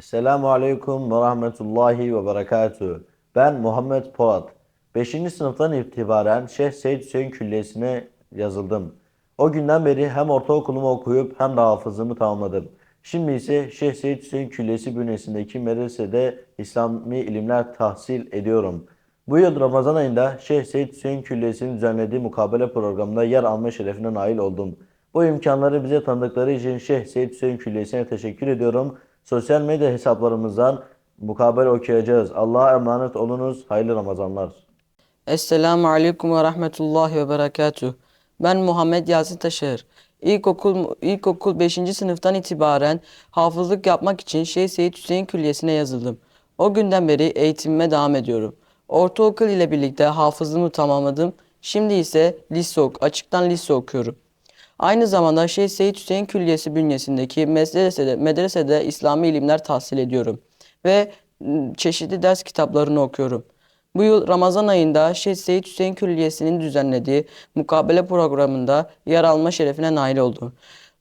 Esselamu Aleyküm ve Rahmetullahi ve Berekatuhu. Ben Muhammed Polat. 5. sınıftan itibaren Şeyh Seyyid Hüseyin Külliyesi'ne yazıldım. O günden beri hem ortaokulumu okuyup hem de hafızlığımı tamamladım. Şimdi ise Şeyh Seyyid Hüseyin Külliyesi bünyesindeki medresede İslami ilimler tahsil ediyorum. Bu yıl Ramazan ayında Şeyh Seyyid Hüseyin Külliyesi'nin düzenlediği mukabele programında yer alma şerefine nail oldum. Bu imkanları bize tanıdıkları için Şeyh Seyyid Hüseyin Külliyesi'ne teşekkür ediyorum. Sosyal medya hesaplarımızdan mukabele okuyacağız. Allah'a emanet olunuz. Hayırlı Ramazanlar. Esselamu Aleyküm ve Rahmetullahi ve Berekatuh. Ben Muhammed Yasin Taşer. İlkokul, ilkokul 5. sınıftan itibaren hafızlık yapmak için Şeyh Seyyid Hüseyin Külliyesi'ne yazıldım. O günden beri eğitimime devam ediyorum. Ortaokul ile birlikte hafızlığımı tamamladım. Şimdi ise lise ok, açıktan lise okuyorum. Aynı zamanda Şeyh Seyyid Hüseyin Külliyesi bünyesindeki medresede, medresede İslami ilimler tahsil ediyorum. Ve m, çeşitli ders kitaplarını okuyorum. Bu yıl Ramazan ayında Şeyh Seyyid Hüseyin Külliyesi'nin düzenlediği mukabele programında yer alma şerefine nail oldum.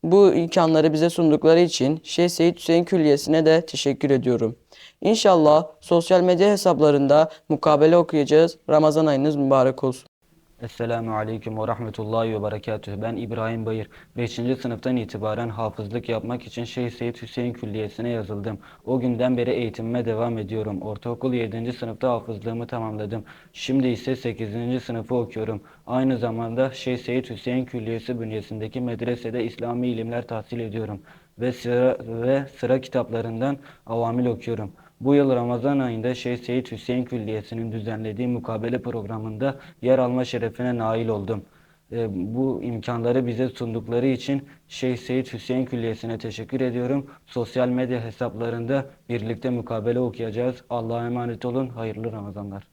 Bu imkanları bize sundukları için Şeyh Seyyid Hüseyin Külliyesi'ne de teşekkür ediyorum. İnşallah sosyal medya hesaplarında mukabele okuyacağız. Ramazan ayınız mübarek olsun. Esselamu Aleyküm ve Rahmetullahi ve Berekatühü. Ben İbrahim Bayır. 5. sınıftan itibaren hafızlık yapmak için Şeyh Seyyid Hüseyin Külliyesi'ne yazıldım. O günden beri eğitimime devam ediyorum. Ortaokul 7. sınıfta hafızlığımı tamamladım. Şimdi ise 8. sınıfı okuyorum. Aynı zamanda Şeyh Seyyid Hüseyin Külliyesi bünyesindeki medresede İslami ilimler tahsil ediyorum. Ve sıra, ve sıra kitaplarından avamil okuyorum. Bu yıl Ramazan ayında Şeyh Seyyid Hüseyin Külliyesi'nin düzenlediği mukabele programında yer alma şerefine nail oldum. E, bu imkanları bize sundukları için Şeyh Seyyid Hüseyin Külliyesi'ne teşekkür ediyorum. Sosyal medya hesaplarında birlikte mukabele okuyacağız. Allah'a emanet olun. Hayırlı Ramazanlar.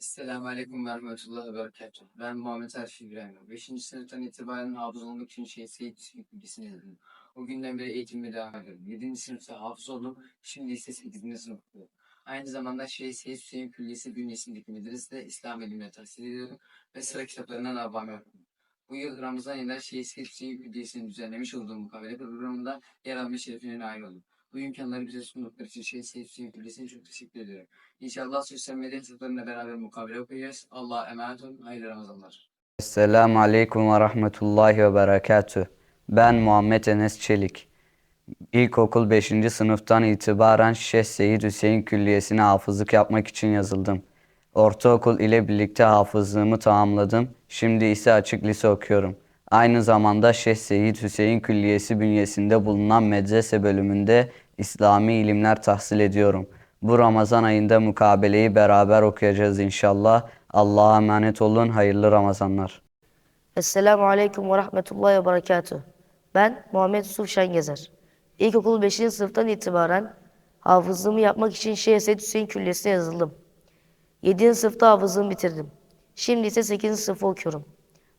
Esselamu Aleyküm ve Rahmetullahi ve Berekatuhu. Ben Muhammed Arif İbrahim. 5. sınıftan itibaren hafız olmak için şey Seyit Bilgisi'ne yazıldım. O günden beri eğitimime devam ediyorum. 7. sınıfta hafız oldum. Şimdi ise 8. sınıfta. Aynı zamanda şey Seyit Hüseyin Külliyesi bünyesindeki medresede İslam ilimleri tahsil ediyorum ve sıra kitaplarından avame okuyorum. Bu yıl Ramazan ayında Şeyh Seyit Hüseyin Külliyesi'nin düzenlemiş olduğu mukabele programında yer alma şerefine nail oldum. Bu imkanları bize sundukları için Şeyh Seyit Hüseyin Külliyesi'ne çok teşekkür ediyorum. İnşallah sosyal medya hesaplarıyla beraber mukabele okuyacağız. Allah'a emanet olun. Hayırlı Ramazanlar. Esselamu Aleyküm ve Rahmetullahi ve Berekatuh. Ben Muhammed Enes Çelik. İlkokul 5. sınıftan itibaren Şeyh Seyyid Hüseyin Külliyesi'ne hafızlık yapmak için yazıldım. Ortaokul ile birlikte hafızlığımı tamamladım. Şimdi ise açık lise okuyorum. Aynı zamanda Şeyh Seyyid Hüseyin Külliyesi bünyesinde bulunan medrese bölümünde İslami ilimler tahsil ediyorum. Bu Ramazan ayında mukabeleyi beraber okuyacağız inşallah. Allah'a emanet olun. Hayırlı Ramazanlar. Esselamu Aleyküm ve Rahmetullahi ve Berekatuhu. Ben Muhammed Yusuf Şengezer. İlkokul 5. sınıftan itibaren hafızlığımı yapmak için Şeyh Seyyid Hüseyin Külliyesi'ne yazıldım. 7. sınıfta hafızlığımı bitirdim. Şimdi ise 8. sınıfı okuyorum.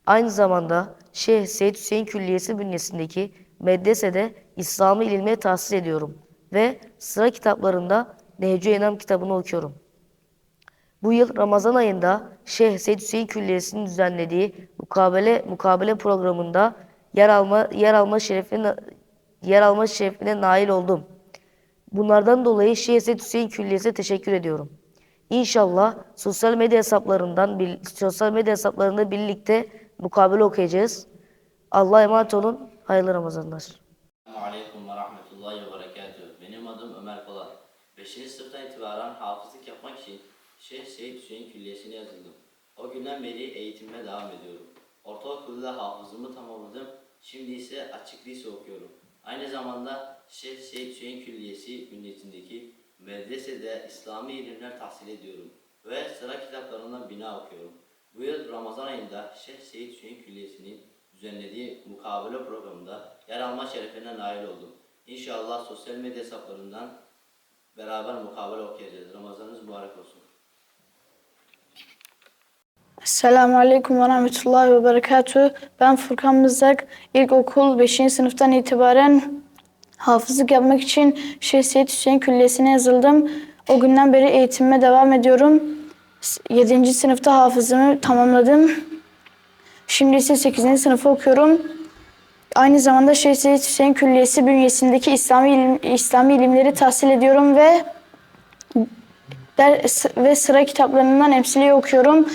Aynı zamanda Şeyh Seyyid Hüseyin Külliyesi bünyesindeki medresede İslami ilimleri tahsil ediyorum ve sıra kitaplarında Nehcü Enam kitabını okuyorum. Bu yıl Ramazan ayında Şeyh Seyyid Hüseyin Külliyesi'nin düzenlediği mukabele mukabele programında yer alma yer alma şerefine yer alma şerefine nail oldum. Bunlardan dolayı Seyyid Hüseyin Külliyesi'ne teşekkür ediyorum. İnşallah sosyal medya hesaplarından sosyal medya hesaplarında birlikte mukabele okuyacağız. Allah'a emanet olun. Hayırlı Ramazanlar. Aleyküm ve rahmetullahi ve berekatuhu. Benim adım Ömer Polat. 5. sınıftan itibaren hafızlık yapmak için Şeyh Seyyid Hüseyin Külliyesi'ne yazıldım. O günden beri eğitimime devam ediyorum. Ortaokulda hafızlığımı tamamladım. Şimdi ise açık lise okuyorum. Aynı zamanda Şeyh Seyyid Hüseyin Külliyesi bünyesindeki medresede İslami ilimler tahsil ediyorum. Ve sıra kitaplarından bina okuyorum. Bu yıl Ramazan ayında Şeyh Seyyid Hüseyin Külliyesi'nin düzenlediği mukabele programında yer alma şerefine nail oldum. İnşallah sosyal medya hesaplarından beraber mukabele okuyacağız. Ramazanınız mübarek olsun. Selamun Aleyküm ve Rahmetullahi ve Berekatuhu. Ben Furkan Mızrak. İlkokul 5. sınıftan itibaren hafızlık yapmak için Seyyid Hüseyin Külliyesi'ne yazıldım. O günden beri eğitimime devam ediyorum. 7. sınıfta hafızlığımı tamamladım. Şimdi ise 8. sınıfı okuyorum. Aynı zamanda Seyyid Hüseyin Külliyesi bünyesindeki İslami, ilim, İslami ilimleri tahsil ediyorum ve ve sıra kitaplarından emsiliye okuyorum.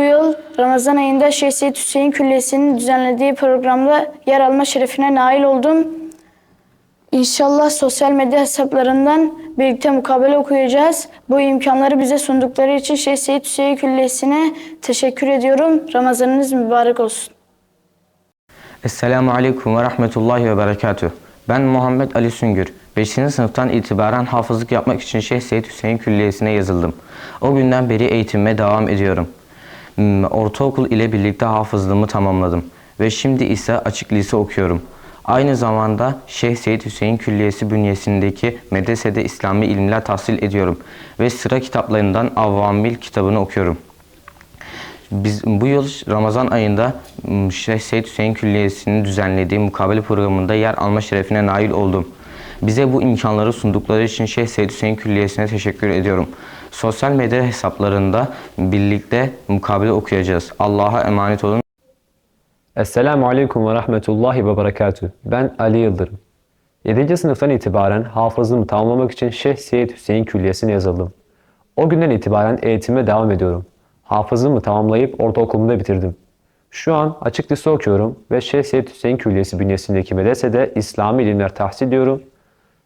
Bu yıl Ramazan ayında Seyyid Hüseyin Külliyesi'nin düzenlediği programda yer alma şerefine nail oldum. İnşallah sosyal medya hesaplarından birlikte mukabele okuyacağız. Bu imkanları bize sundukları için Şeyh Hüseyin Külliyesi'ne teşekkür ediyorum. Ramazanınız mübarek olsun. Esselamu Aleyküm ve Rahmetullahi ve Berekatüh. Ben Muhammed Ali Süngür. 5. sınıftan itibaren hafızlık yapmak için Şeyh Seyyid Hüseyin Külliyesi'ne yazıldım. O günden beri eğitimime devam ediyorum. Hmm, Ortaokul ile birlikte hafızlığımı tamamladım ve şimdi ise açık lise okuyorum. Aynı zamanda Şeyh Seyyid Hüseyin Külliyesi bünyesindeki medresede İslami ilimler tahsil ediyorum ve sıra kitaplarından Avvamil kitabını okuyorum. Biz bu yıl Ramazan ayında m, Şeyh Seyyid Hüseyin Külliyesi'nin düzenlediği mukabele programında yer alma şerefine nail oldum. Bize bu imkanları sundukları için Şeyh Seyyid Hüseyin Külliyesi'ne teşekkür ediyorum. Sosyal medya hesaplarında birlikte mukabele okuyacağız. Allah'a emanet olun. Esselamu Aleyküm ve Rahmetullahi ve Berekatüh. Ben Ali Yıldırım. 7. sınıftan itibaren hafızlığımı tamamlamak için Şeyh Seyyid Hüseyin Külliyesi'ne yazıldım. O günden itibaren eğitime devam ediyorum. Hafızlığımı tamamlayıp ortaokulumu da bitirdim. Şu an açık lise okuyorum ve Şeyh Seyyid Hüseyin Külliyesi bünyesindeki medresede İslami ilimler tahsil ediyorum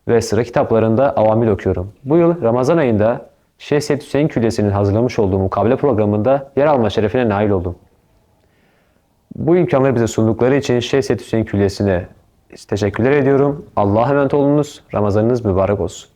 ve sıra kitaplarında avamil okuyorum. Bu yıl Ramazan ayında Seyyid Hüseyin Külliyesi'nin hazırlamış olduğu mukabele programında yer alma şerefine nail oldum. Bu imkanları bize sundukları için Seyyid Hüseyin Külliyesi'ne teşekkürler ediyorum. Allah'a emanet olunuz. Ramazanınız mübarek olsun.